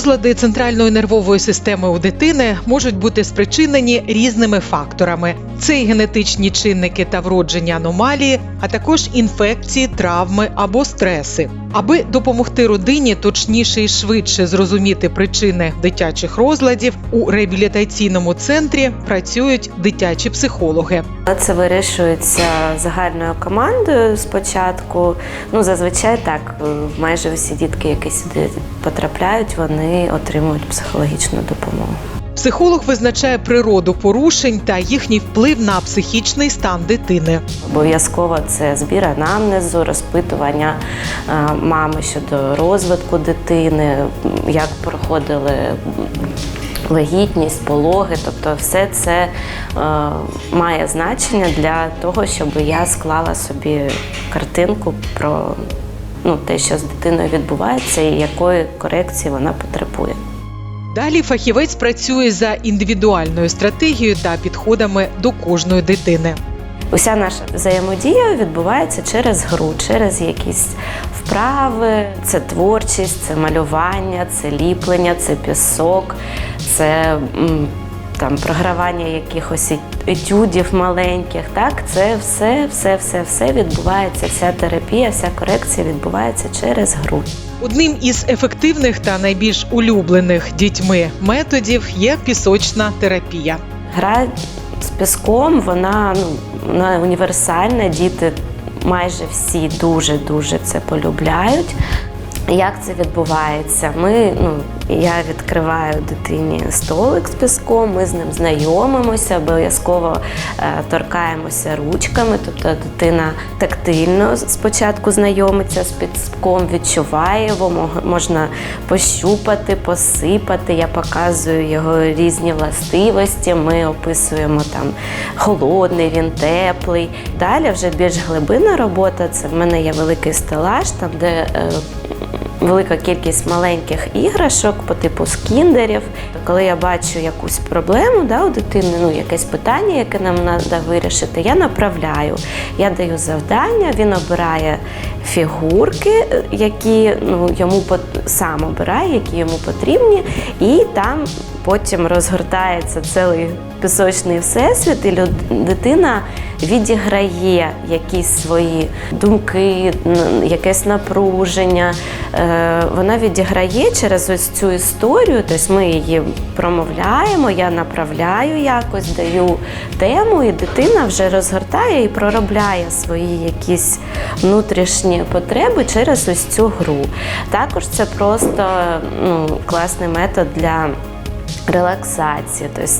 Розлади центральної нервової системи у дитини можуть бути спричинені різними факторами: це і генетичні чинники та вроджені аномалії, а також інфекції, травми або стреси. Аби допомогти родині точніше і швидше зрозуміти причини дитячих розладів, у реабілітаційному центрі працюють дитячі психологи. Це вирішується загальною командою спочатку. Ну, зазвичай так, майже всі дітки, які сюди потрапляють, вони отримують психологічну допомогу. Психолог визначає природу порушень та їхній вплив на психічний стан дитини. Обов'язково це збір анамнезу, розпитування е, мами щодо розвитку дитини, як проходили вагітність, пологи. Тобто, все це е, має значення для того, щоб я склала собі картинку про ну, те, що з дитиною відбувається, і якої корекції вона потребує. Далі фахівець працює за індивідуальною стратегією та підходами до кожної дитини. Уся наша взаємодія відбувається через гру, через якісь вправи, це творчість, це малювання, це ліплення, це пісок, це там програвання якихось етюдів маленьких. Так, це все, все, все, все відбувається. Вся терапія, вся корекція відбувається через гру. Одним із ефективних та найбільш улюблених дітьми методів є пісочна терапія. Гра з піском, вона ну вона універсальна. Діти майже всі дуже дуже це полюбляють. Як це відбувається? Ми, ну, я відкриваю дитині столик з піском, ми з ним знайомимося, обов'язково е, торкаємося ручками, тобто дитина тактильно спочатку знайомиться з піском, відчуває його, можна пощупати, посипати. Я показую його різні властивості. Ми описуємо там холодний, він теплий. Далі вже більш глибинна робота. Це в мене є великий стелаж, там де е, велика кількість маленьких іграшок по типу скіндерів. Коли я бачу якусь проблему да, у дитини, ну якесь питання, яке нам треба вирішити, я направляю. Я даю завдання, він обирає фігурки, які ну, йому сам обирає, які йому потрібні, і там потім розгортається цілий пісочний всесвіт, і люд- дитина відіграє якісь свої думки, якесь напруження. Е, Вона відіграє через ось цю історію, тобто ми її промовляємо, я направляю якось, даю тему, і дитина вже розгортає і проробляє свої якісь внутрішні потреби через ось цю гру. Також це просто ну, класний метод для. Релаксації, тобто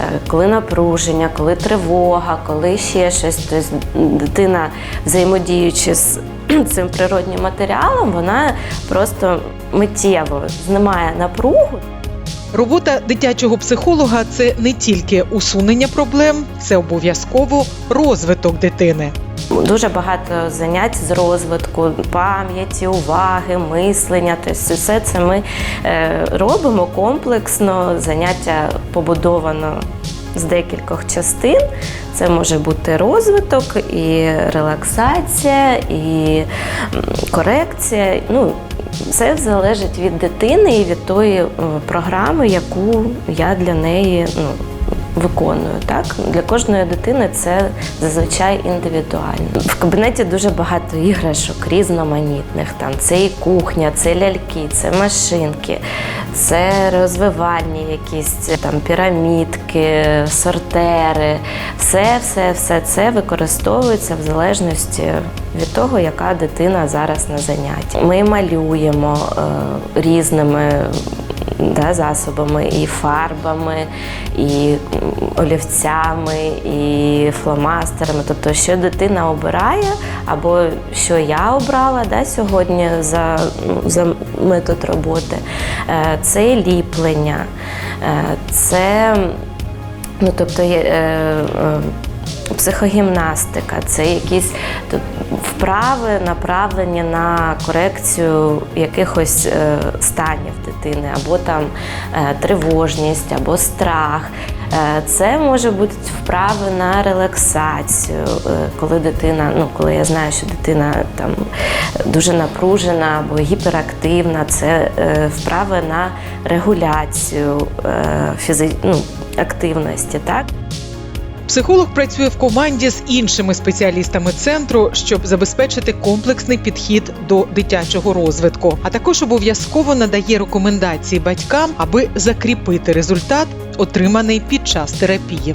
е, коли напруження, коли тривога, коли ще щось, тобто дитина, взаємодіючи з цим природнім матеріалом, вона просто миттєво знімає напругу. Робота дитячого психолога це не тільки усунення проблем, це обов'язково розвиток дитини. Дуже багато занять з розвитку пам'яті, уваги, мислення. Тобто все це ми е, робимо комплексно. Заняття побудовано з декількох частин. Це може бути розвиток, і релаксація, і корекція. Ну, все залежить від дитини і від тої програми, яку я для неї ну, виконую. Так для кожної дитини це зазвичай індивідуально. В кабінеті дуже багато іграшок різноманітних. Там це і кухня, це ляльки, це машинки, це розвивальні якісь там пірамідки, сортери. Все, все, все це використовується в залежності від того, яка дитина зараз на занятті. Ми малюємо е, різними да, засобами, і фарбами, і олівцями, і фломастерами. Тобто, що дитина обирає, або що я обрала да, сьогодні за, ну, за метод роботи, Е, це ліплення, е, це ну, тобто, е, психогімнастика, це якісь тут вправи направлені на корекцію якихось е, станів дитини, або там е, тривожність, або страх. Е, Це може бути вправи на релаксацію, коли дитина, ну коли я знаю, що дитина там дуже напружена або гіперактивна, це вправи на регуляцію е, фізи... ну, активності. Так? Психолог працює в команді з іншими спеціалістами центру, щоб забезпечити комплексний підхід до дитячого розвитку, а також обов'язково надає рекомендації батькам, аби закріпити результат, отриманий під час терапії.